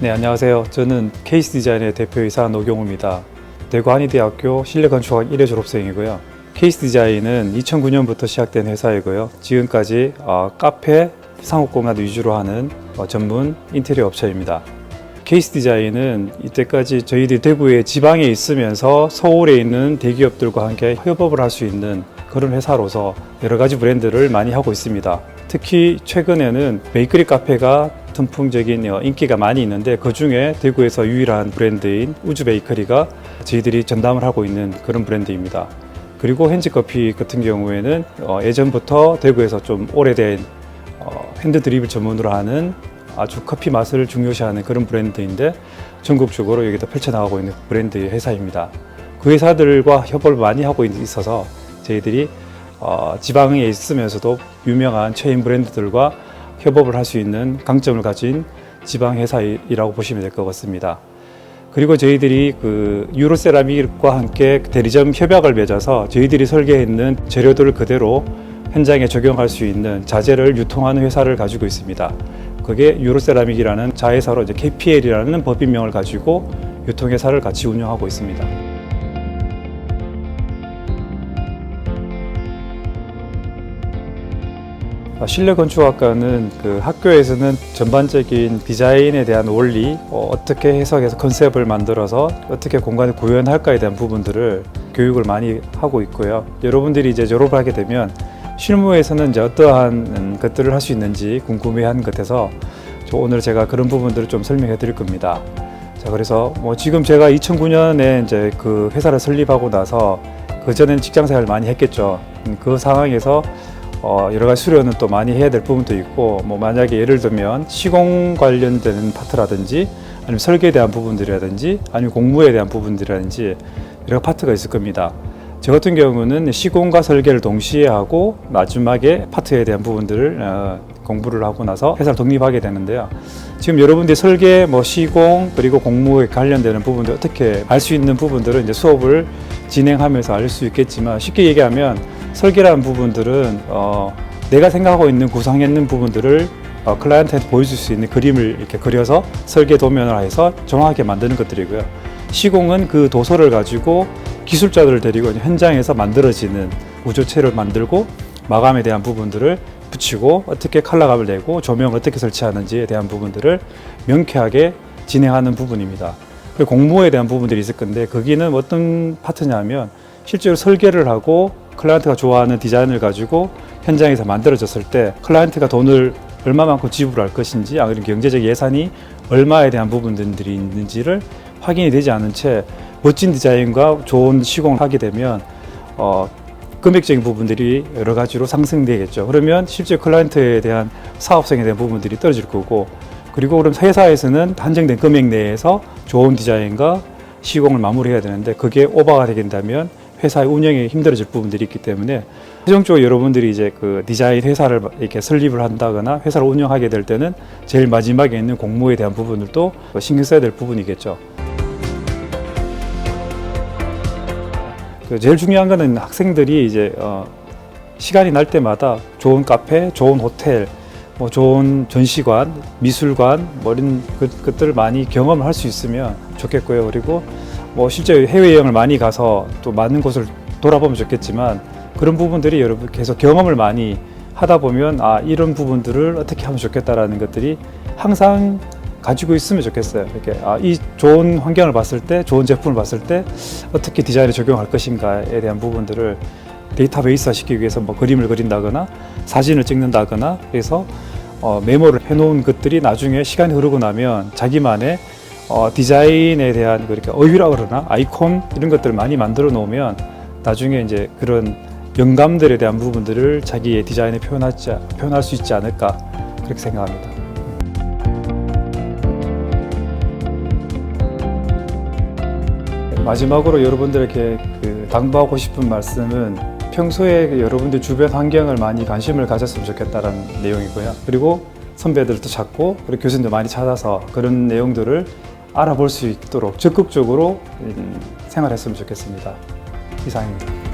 네, 안녕하세요. 저는 케이스 디자인의 대표이사 노경우입니다. 대구 한의대학교 실내건축학 1회 졸업생이고요. 케이스 디자인은 2009년부터 시작된 회사이고요. 지금까지 어, 카페, 상업공간 위주로 하는 어, 전문 인테리어 업체입니다. 케이스 디자인은 이때까지 저희들이 대구의 지방에 있으면서 서울에 있는 대기업들과 함께 협업을 할 수 있는 그런 회사로서 여러 가지 브랜드를 많이 하고 있습니다. 특히 최근에는 베이커리 카페가 선풍적인 어, 인기가 많이 있는데 그 중에 대구에서 유일한 브랜드인 우주 베이커리가 저희들이 전담을 하고 있는 그런 브랜드입니다. 그리고 현지 커피 같은 경우에는 어, 예전부터 대구에서 좀 오래된 어, 핸드 드립을 전문으로 하는 아주 커피 맛을 중요시하는 그런 브랜드인데 전국적으로 여기다 펼쳐나가고 있는 브랜드의 회사입니다. 그 회사들과 협업을 많이 하고 있- 있어서 저희들이 어, 지방에 있으면서도 유명한 체인 브랜드들과 협업을 할 수 있는 강점을 가진 지방 회사이라고 보시면 될 것 같습니다. 그리고 저희들이 그 유로세라믹과 함께 대리점 협약을 맺어서 저희들이 설계했는 재료들을 그대로 현장에 적용할 수 있는 자재를 유통하는 회사를 가지고 있습니다. 그게 유로세라믹이라는 자회사로 이제 KPL이라는 법인명을 가지고 유통회사를 같이 운영하고 있습니다. 실내 건축학과는 그 학교에서는 전반적인 디자인에 대한 원리, 어, 떻게 해석해서 컨셉을 만들어서 어떻게 공간을 구현할까에 대한 부분들을 교육을 많이 하고 있고요. 여러분들이 이제 졸업을 하게 되면 실무에서는 이제 어떠한 음, 것들을 할 수 있는지 궁금해한 것 같아서 저 오늘 제가 그런 부분들을 좀 설명해 드릴 겁니다. 자, 그래서 뭐 지금 제가 2009년에 이제 그 회사를 설립하고 나서 그 전엔 직장 생활을 많이 했겠죠. 음, 그 상황에서 어, 여러 가지 수료는 또 많이 해야 될 부분도 있고, 뭐 만약에 예를 들면 시공 관련되는 파트라든지 아니면 설계에 대한 부분들이라든지 아니면 공무에 대한 부분들이라든지 여러 파트가 있을 겁니다. 저 같은 경우는 시공과 설계를 동시에 하고 마지막에 파트에 대한 부분들을 어, 공부를 하고 나서 회사를 독립하게 되는데요. 지금 여러분들이 설계, 뭐 시공 그리고 공무에 관련되는 부분들 어떻게 알 수 있는 부분들은 이제 수업을 진행하면서 알 수 있겠지만 쉽게 얘기하면 설계라는 부분들은 어, 내가 생각하고 있는 구상했는 부분들을 어, 클라이언트한테 보여줄 수 있는 그림을 이렇게 그려서 설계 도면을 해서 정확하게 만드는 것들이고요. 시공은 그 도서를 가지고 기술자들을 데리고 현장에서 만들어지는 구조체를 만들고 마감에 대한 부분들을 붙이고 어떻게 컬러감을 내고 조명 어떻게 설치하는지에 대한 부분들을 명쾌하게 진행하는 부분입니다. 공모에 대한 부분들이 있을 건데 거기는 어떤 파트냐면 실제로 설계를 하고 클라이언트가 좋아하는 디자인을 가지고 현장에서 만들어졌을 때 클라이언트가 돈을 얼마만큼 지불할 것인지 아니면 경제적 예산이 얼마에 대한 부분들이 있는지를 확인이 되지 않은 채 멋진 디자인과 좋은 시공을 하게 되면 어, 금액적인 부분들이 여러 가지로 상승되겠죠. 그러면 실제 클라이언트에 대한 사업성에 대한 부분들이 떨어질 거고 그리고 그럼 회사에서는 한정된 금액 내에서 좋은 디자인과 시공을 마무리해야 되는데 그게 오버가 되게 된다면 회사의 운영이 힘들어질 부분들이 있기 때문에 최종적으로 여러분들이 이제 그 디자인 회사를 이렇게 설립을 한다거나 회사를 운영하게 될 때는 제일 마지막에 있는 공모에 대한 부분들도 신경 써야 될 부분이겠죠. 그 제일 중요한 거는 학생들이 이제 어 시간이 날 때마다 좋은 카페, 좋은 호텔, 뭐 좋은 전시관, 미술관 뭐 이런 그- 것들을 많이 경험을 할수 있으면 좋겠고요. 그리고 뭐 실제 해외 여행을 많이 가서 또 많은 곳을 돌아보면 좋겠지만 그런 부분들이 여러분 계속 경험을 많이 하다 보면 아 이런 부분들을 어떻게 하면 좋겠다라는 것들이 항상 가지고 있으면 좋겠어요. 이렇게 아, 이 좋은 환경을 봤을 때, 좋은 제품을 봤을 때 어떻게 디자인에 적용할 것인가에 대한 부분들을 데이터베이스화 시키기 위해서 뭐 그림을 그린다거나 사진을 찍는다거나 해서 어, 메모를 해놓은 것들이 나중에 시간이 흐르고 나면 자기만의 어, 디자인에 대한 그렇게 어휘라 그러나 아이콘 이런 것들을 많이 만들어 놓으면 나중에 이제 그런 영감들에 대한 부분들을 자기의 디자인에 표현하지, 표현할 수 있지 않을까 그렇게 생각합니다. 마지막으로 여러분들에게 그 당부하고 싶은 말씀은 평소에 그 여러분들 주변 환경을 많이 관심을 가졌으면 좋겠다는 내용이고요. 그리고 선배들도 찾고 그리고 교수님도 많이 찾아서 그런 내용들을 알아볼 수 있도록 적극적으로 음, 생활했으면 좋겠습니다. 이상입니다.